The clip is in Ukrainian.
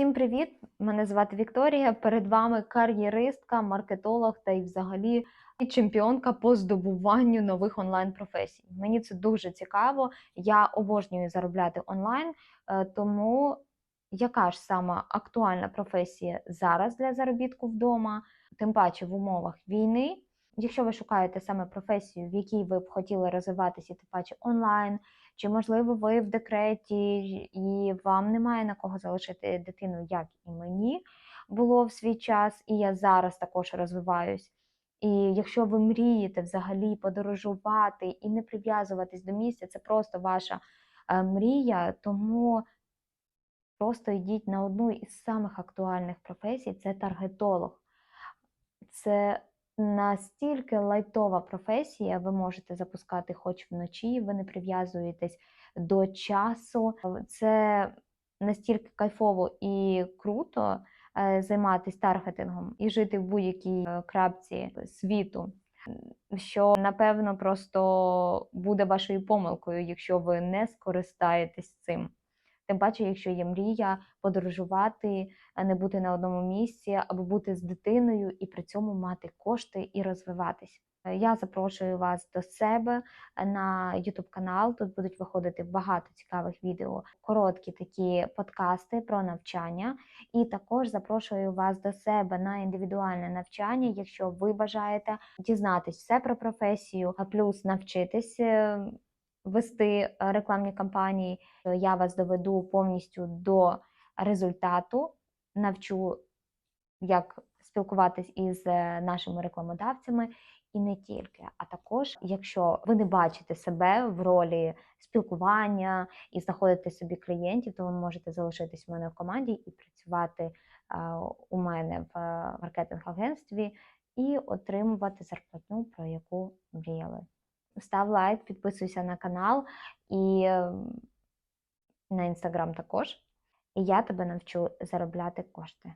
Всім привіт! Мене звати Вікторія. Перед вами кар'єристка, маркетолог та й взагалі чемпіонка по здобуванню нових онлайн-професій. Мені це дуже цікаво. Я обожнюю заробляти онлайн, е, тому яка ж сама актуальна професія зараз для заробітку вдома, тим паче в умовах війни. Якщо ви шукаєте саме професію, в якій ви б хотіли розвиватися, тим паче онлайн, чи можливо ви в декреті і вам немає на кого залишити дитину, як і мені було в свій час, і я зараз також розвиваюсь. І якщо ви мрієте взагалі подорожувати і не прив'язуватись до місця, це просто ваша е, мрія, тому просто йдіть на одну із самих актуальних професій це таргетолог. Це настільки лайтова професія, ви можете запускати хоч вночі, ви не прив'язуєтесь до часу. Це настільки кайфово і круто е, займатися таргетингом і жити в будь-якій е, крапці світу. Що напевно просто буде вашою помилкою, якщо ви не скористаєтесь цим. Тим паче, якщо є мрія подорожувати, не бути на одному місці, або бути з дитиною і при цьому мати кошти і розвиватись. Е, Я запрошую вас до себе на YouTube канал. Тут будуть виходити багато цікавих відео, короткі такі подкасти про навчання. І також запрошую вас до себе на індивідуальне навчання, якщо ви бажаєте дізнатись все про професію, а плюс навчитись е, вести е, рекламні кампанії. Е, Я вас доведу повністю до результату, навчу, як спілкуватись із е, нашими рекламодавцями. І не тільки, а також, якщо ви не бачите себе в ролі спілкування і знаходите собі клієнтів, то ви можете залишитись в мене в команді і працювати у мене в е, маркетинг-агентстві і отримувати зарплатню, про яку мріяли. Став лайк, підписуйся на канал і е, на інстаграм також. І я тебе навчу заробляти кошти.